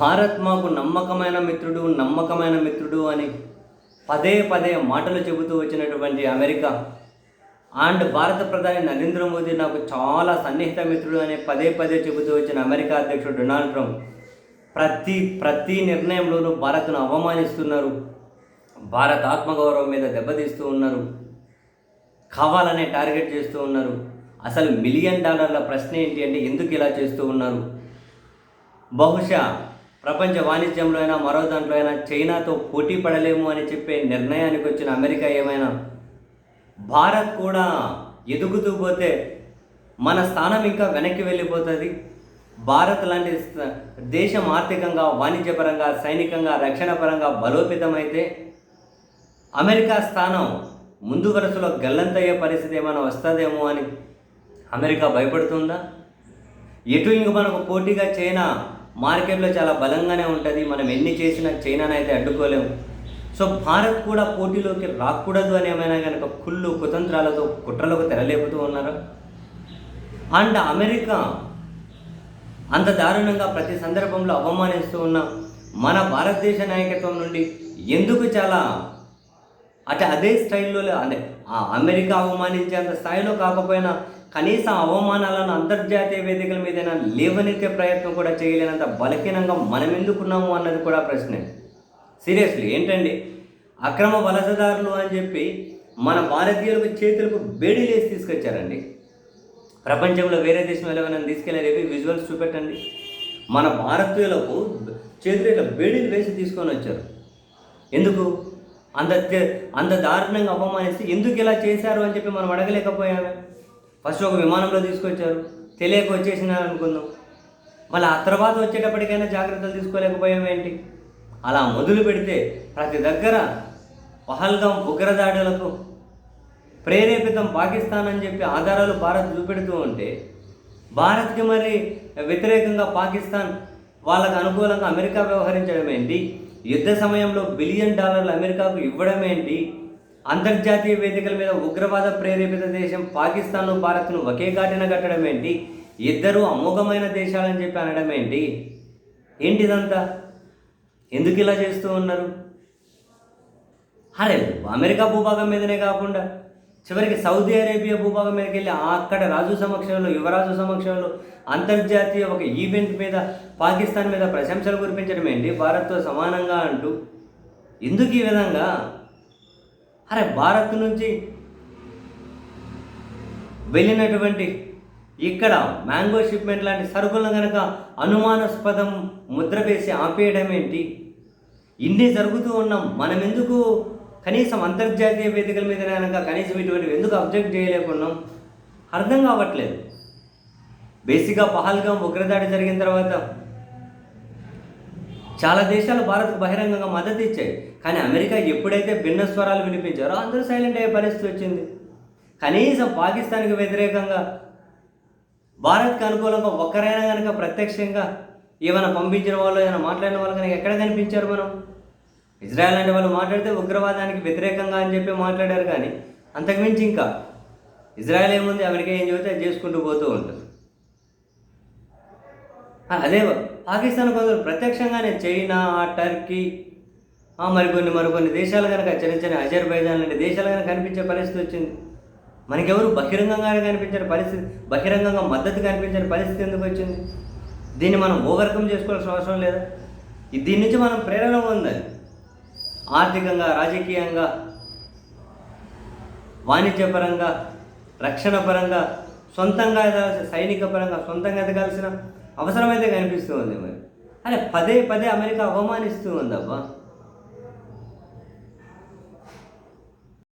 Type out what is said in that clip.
భారత్ మాకు నమ్మకమైన మిత్రుడు నమ్మకమైన మిత్రుడు అని పదే పదే మాటలు చెబుతూ వచ్చినటువంటి అమెరికా. అండ్ భారత ప్రధాని నరేంద్ర మోదీ నాకు చాలా సన్నిహిత మిత్రుడు అని పదే పదే చెబుతూ వచ్చిన అమెరికా అధ్యక్షుడు డొనాల్డ్ ట్రంప్. ప్రతి ప్రతి నిర్ణయంలోనూ భారత్ను అవమానిస్తున్నారు. భారత్ ఆత్మగౌరవం మీద దెబ్బతీస్తూ ఉన్నారు. కావాలనే టార్గెట్ చేస్తూ ఉన్నారు. అసలు మిలియన్ డాలర్ల ప్రశ్న ఏంటి అంటే ఎందుకు ఇలా చేస్తూ ఉన్నారు? బహుశా ప్రపంచ వాణిజ్యంలో అయినా మరో దాంట్లో అయినా చైనాతో పోటీ పడలేము అని చెప్పే నిర్ణయానికి వచ్చిన అమెరికా ఏమైనా? భారత్ కూడా ఎదుగుతూ పోతే మన స్థానం ఇంకా వెనక్కి వెళ్ళిపోతుంది. భారత్ లాంటి దేశం ఆర్థికంగా వాణిజ్యపరంగా సైనికంగా రక్షణ పరంగా బలోపేతమైతే అమెరికా స్థానం ముందు వరుసలో గల్లంతయ్యే పరిస్థితి ఏమైనా వస్తుందేమో అని అమెరికా భయపడుతుందా? ఎటు ఇంక మనకు పోటీగా చైనా మార్కెట్లో చాలా బలంగానే ఉంటుంది. మనం ఎన్ని చేసినా చైనాను అయితే అడ్డుకోలేము సో భారత్ కూడా పోటీలోకి రాకూడదు అని ఏమైనా కనుక కుళ్ళు కుతంత్రాలతో కుట్రలకు తెరలేపుతూ ఉన్నారు? అండ్ అమెరికా అంత దారుణంగా ప్రతి సందర్భంలో అవమానిస్తూ ఉన్న మన భారతదేశ నాయకత్వం నుండి ఎందుకు చాలా అంటే అదే స్టైల్లో అంటే అమెరికా అమెరికా అవమానించేంత స్థాయిలో కాకపోయినా కనీసం అవమానాలను అంతర్జాతీయ వేదికల మీదైనా లేవనెత్తే ప్రయత్నం కూడా చేయలేనంత బలహీనంగా మనం ఎందుకున్నాము అన్నది కూడా ప్రశ్నే. సీరియస్లీ ఏంటండి? అక్రమ వలసదారులు అని చెప్పి మన భారతీయులకు చేతులకు బేడీలేసి తీసుకొచ్చారండి. ప్రపంచంలో వేరే దేశం ఎవరైనా తీసుకెళ్ళారు విజువల్స్ చూపెట్టండి. మన భారతీయులకు చేతులు ఇట్లా బేడీలు వేసి తీసుకొని వచ్చారు. ఎందుకు? అంత అంత దారుణంగా అవమానిస్తే ఎందుకు ఇలా చేశారు అని చెప్పి మనం అడగలేకపోయామే. ఫస్ట్ ఒక విమానంలో తీసుకొచ్చారు. తెలియక వచ్చేసిన అనుకుందాం. మళ్ళీ ఆ తర్వాత వచ్చేటప్పటికైనా జాగ్రత్తలు తీసుకోలేకపోయామేంటి అలా మొదలు పెడితే ప్రతి దగ్గర పహల్గాం ఉగ్రదాడులకు ప్రేరేపితం పాకిస్తాన్ అని చెప్పి ఆధారాలు భారత్ చూపెడుతూ ఉంటే భారత్కి మరి వ్యతిరేకంగా పాకిస్తాన్ వాళ్ళకు అనుకూలంగా అమెరికా వ్యవహరించడం ఏంటి? యుద్ధ సమయంలో బిలియన్ డాలర్లు అమెరికాకు ఇవ్వడం ఏంటి? అంతర్జాతీయ వేదికల మీద ఉగ్రవాద ప్రేరేపిత దేశం పాకిస్తాన్ను భారత్ను ఒకే ఘాటిన కట్టడం ఏంటి? ఇద్దరు అమోఘమైన దేశాలని చెప్పి అనడం ఏంటి? ఏంటిదంతా? ఎందుకు ఇలా చేస్తూ ఉన్నారు? అరే అమెరికా భూభాగం మీదనే కాకుండా చివరికి సౌదీ అరేబియా భూభాగం మీదకి వెళ్ళి అక్కడ రాజు సమక్షంలో యువరాజు సమక్షంలో అంతర్జాతీయ ఒక ఈవెంట్ మీద పాకిస్తాన్ మీద ప్రశంసలు కురిపించడం ఏంటి? భారత్తో సమానంగా అంటూ. ఎందుకు ఈ విధంగా? అరే భారత్ నుంచి వెళ్ళినటువంటి ఇక్కడ మ్యాంగో షిప్మెంట్ లాంటి సరుకులను కనుక అనుమానాస్పదం ముద్ర వేసి ఆపేయడం ఏంటి? ఇన్ని జరుగుతూ ఉన్నాం మనం ఎందుకు కనీసం అంతర్జాతీయ వేదికల మీద కనుక కనీసం ఇటువంటివి ఎందుకు అబ్జెక్ట్ చేయలేకున్నాం? అర్థం కావట్లేదు. బేసిక్గా పహల్గా ఉగ్రదాడి జరిగిన తర్వాత చాలా దేశాలు భారత్కు బహిరంగంగా మద్దతు ఇచ్చాయి. కానీ అమెరికా ఎప్పుడైతే భిన్న స్వరాలు వినిపించారో అందరూ సైలెంట్ అయ్యే పరిస్థితి వచ్చింది. కనీసం పాకిస్తాన్కి వ్యతిరేకంగా భారత్కి అనుకూలంగా ఒక్కరైనా కనుక ప్రత్యక్షంగా ఏమైనా పంపించిన వాళ్ళు ఏమైనా మాట్లాడిన వాళ్ళు కనుక ఎక్కడ కనిపించారు మనం? ఇజ్రాయెల్ లాంటి వాళ్ళు మాట్లాడితే ఉగ్రవాదానికి వ్యతిరేకంగా అని చెప్పి మాట్లాడారు కానీ అంతకుమించి ఇంకా ఇజ్రాయెల్ ఏముంది? అమెరికా ఏం చెబితే అది చేసుకుంటూ పోతూ ఉంటుంది. అదే పాకిస్తాన్ కొందరు ప్రత్యక్షంగానే చైనా టర్కీ మరికొన్ని మరికొన్ని దేశాలు కనుక చిన్న చిన్న అజర్బైజాన్ లాంటి దేశాలు కనుక కనిపించే పరిస్థితి వచ్చింది. మనకెవరు బహిరంగంగానే కనిపించిన పరిస్థితి బహిరంగంగా మద్దతు కనిపించిన పరిస్థితి ఎందుకు వచ్చింది? దీన్ని మనం ఓవర్కమ్ చేసుకోవాల్సిన అవసరం లేదా? దీని నుంచి మనం ప్రేరణ పొందాలి. ఆర్థికంగా రాజకీయంగా వాణిజ్యపరంగా రక్షణ పరంగా సొంతంగా ఎదగాల్సిన సైనిక పరంగా సొంతంగా ఎదగాల్సిన అవసరమైతే కనిపిస్తూ ఉంది మరి. అరే పదే పదే అమెరికా అవమానిస్తూ ఉందబ్బా.